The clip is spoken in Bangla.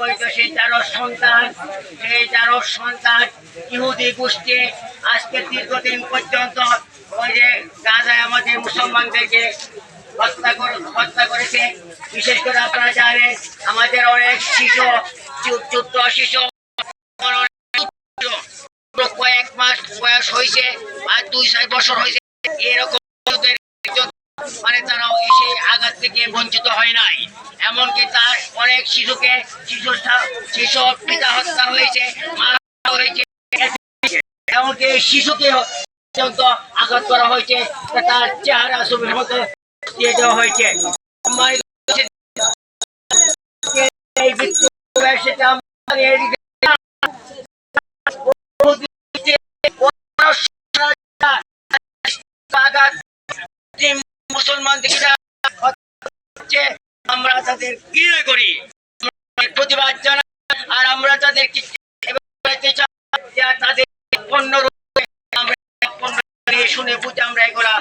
অবৈধ সেই তেরো সন্তান সেই তেরো সন্তান ইহুদি গোষ্ঠী আজকে দীর্ঘদিন পর্যন্ত ওই যে গাজায় আমাদের মুসলমানদেরকে হত্যা করে, হত্যা করেছে। বিশেষ করে আপনারা জানেন, আমাদের অনেক শিশু, চু- চুপ্ত শিশু, কয়েক মাস বয়স হয়েছে, আর দুই চার বছর হয়েছে, এরকম মানে তারা এসে আঘাত থেকে বঞ্চিত হয় নাই। এমনকি তার অনেক শিশুকে শিশু শিশু পিতা হত্যা হয়েছে মা হত্যা হয়েছে, এমনকি শিশুকে পর্যন্ত আঘাত করা হয়েছে তার চেহারা ছবির মতো দিয়ে দেওয়া হয়েছে। সেটা আমরা তাদের ঘৃণা করি। প্রতিবাদ জানাই আর আমরা তাদেরকে তাদের পণ্য শুনে বুঝে আমরা এগুলা